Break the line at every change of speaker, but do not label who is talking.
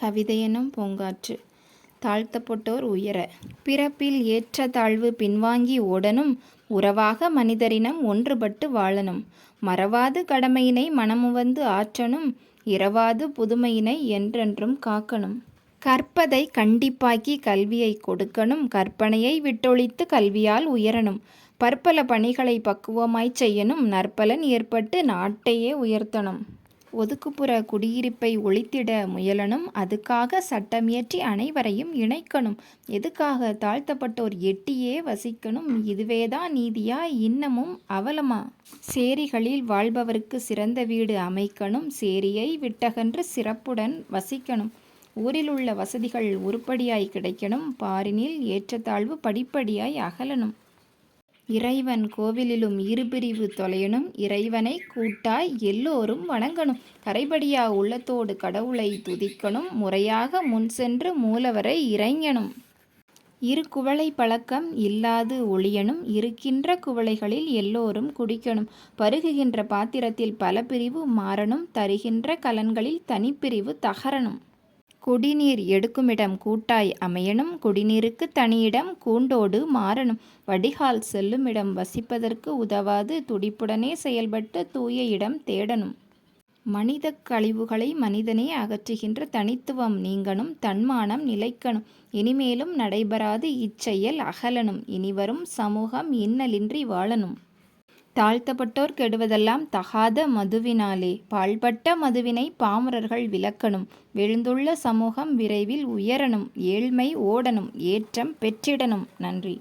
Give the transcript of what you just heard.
கவிதையெனும் பூங்காற்று. தாழ்த்தப்பட்டோர் உயர. பிறப்பில் ஏற்ற தாழ்வு பின்வாங்கி ஓடனும் உறவாக மனிதரினம் ஒன்றுபட்டு வாழனும். மறவாது கடமையினை மனமுவந்து ஆற்றனும் இரவாது புதுமையினை என்றென்றும் காக்கணும். கற்பதை கண்டிப்பாக்கி கல்வியை கொடுக்கணும் கற்பனையை விட்டொழித்து கல்வியால் உயரணும். பற்பல பணிகளை பக்குவமாய்ச் செய்யணும் நற்பலன் ஏற்பட்டு நாட்டையே உயர்த்தணும். ஒதுக்குப்புற குடியிருப்பை ஒழித்திட முயலணும் அதுக்காக சட்டமியற்றி அனைவரையும் இணைக்கணும். எதுக்காக தாழ்த்தப்பட்டோர் எட்டியே வசிக்கணும்? இதுவேதான் நீதியா? இன்னமும் அவலமா? சேரிகளில் வாழ்பவருக்கு சிறந்த வீடு அமைக்கணும். சேரியை விட்டகன்று சிறப்புடன் வசிக்கணும். ஊரில் உள்ள வசதிகள் உருப்படியாய் கிடைக்கணும். பாரினில் ஏற்றத்தாழ்வு படிப்படியாய் அகலணும். இறைவன் கோவிலிலும் இருபிரிவு தொலையனும் இறைவனை கூட்டாய் எல்லோரும் வணங்கணும். கரைபடியா உள்ளத்தோடு கடவுளை துதிக்கணும். முறையாக முன் சென்று மூலவரை இறைஞனும். இரு குவளை பழக்கம் இல்லாது ஒளியனும். இருக்கின்ற குவளைகளில் எல்லோரும் குடிக்கணும். பருகுகின்ற பாத்திரத்தில் பல பிரிவு மாறணும். தருகின்ற கலன்களில் தனிப்பிரிவு தகரணும். குடிநீர் எடுக்குமிடம் கூட்டாய் அமையணும். குடிநீருக்கு தனியிடம் கூண்டோடு மாறணும். வடிகால் செல்லுமிடம் வசிப்பதற்கு உதவாது. துடிப்புடனே செயல்பட்டு தூய இடம் தேடணும். மனித கழிவுகளை மனிதனே அகற்றுகின்ற தனித்துவம் நீங்கணும். தன்மானம் நிலைக்கணும். இனிமேலும் நடைபெறாது இச்செயல் அகலணும். இனிவரும் சமூகம் இன்னலின்றி வாழணும். தாழ்த்தப்பட்டோர் கெடுவதெல்லாம் தகாத மதுவினாலே. பாழ்பட்ட மதுவினை பாமரர்கள் விளக்கணும். விழுந்துள்ள சமூகம் விரைவில் உயரணும். ஏழ்மை ஓடணும். ஏற்றம் பெற்றிடணும். நன்றி.